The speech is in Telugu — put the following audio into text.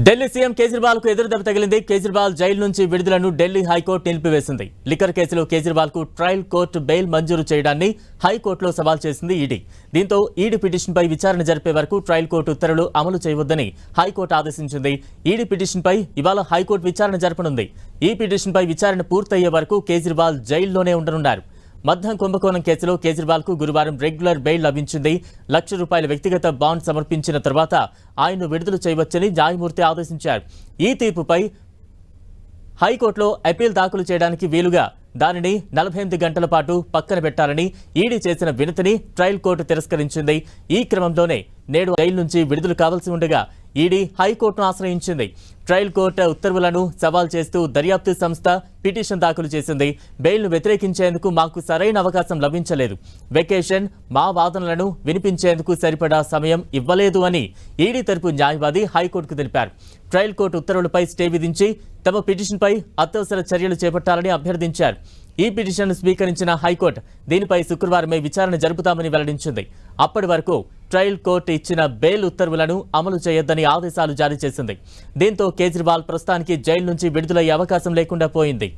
ఢిల్లీ సీఎం కేజ్రీవాల్కు ఎదురుదెబ్బ తగిలింది. కేజ్రీవాల్ జైలు నుంచి విడుదలను ఢిల్లీ హైకోర్టు నిలిపివేసింది. లిక్కర్ కేసులో కేజ్రీవాల్కు ట్రయల్ కోర్టు బెయిల్ మంజూరు చేయడాన్ని హైకోర్టులో సవాల్ చేసింది ఈడీ. దీంతో ఈడీ పిటిషన్పై విచారణ జరిపే వరకు ట్రయల్ కోర్టు ఉత్తర్వులు అమలు చేయవద్దని హైకోర్టు ఆదేశించింది. ఈడీ పిటిషన్పై ఇవాళ హైకోర్టు విచారణ జరపనుంది. ఈ పిటిషన్పై విచారణ పూర్తయ్యే వరకు కేజ్రీవాల్ జైల్లోనే ఉండనున్నారు. మద్దం కుంభకోణం కేసులో కేజ్రీవాల్కు గురువారం రెగ్యులర్ బెయిల్ లభించింది. లక్ష రూపాయల వ్యక్తిగత బాండ్ సమర్పించిన తర్వాత ఆయన్ను విడుదల చేయవచ్చని న్యాయమూర్తి ఆదేశించారు. ఈ తీర్పుపై హైకోర్టులో అపీల్ దాఖలు చేయడానికి వీలుగా దానిని నలభై ఎనిమిది గంటల పాటు పక్కన పెట్టాలని ఈడీ చేసిన వినతిని ట్రయల్ కోర్టు తిరస్కరించింది. ఈ క్రమంలోనే నేడు జైలు నుంచి విడుదల కావాల్సి ఉండగా ఈడీ హైకోర్టును ఆశ్రయించింది. ట్రయల్ కోర్టు ఉత్తర్వులను సవాల్ చేస్తూ దర్యాప్తు సంస్థ పిటిషన్ దాఖలు చేసింది. బెయిల్ను వ్యతిరేకించేందుకు మాకు సరైన అవకాశం లభించలేదు. వెకేషన్ మా వాదనలను వినిపించేందుకు సరిపడా సమయం ఇవ్వలేదు అని ఈడీ తరపు న్యాయవాది హైకోర్టుకు తెలిపారు. ట్రయల్ కోర్టు ఉత్తర్వులపై స్టే విధించి తమ పిటిషన్పై అత్యవసర చర్యలు చేపట్టాలని అభ్యర్థించారు. ఈ పిటిషన్ను స్వీకరించిన హైకోర్టు దీనిపై శుక్రవారమే విచారణ జరుపుతామని వెల్లడించింది. అప్పటి వరకు ట్రయల్ కోర్టు ఇచ్చిన బెయిల్ ఉత్తర్వులను అమలు చేయొద్దని ఆదేశాలు జారీ చేసింది. దీంతో కేజ్రీవాల్ ప్రస్తుతానికి జైలు నుంచి విడుదలయ్యే అవకాశం లేకుండా పోయింది.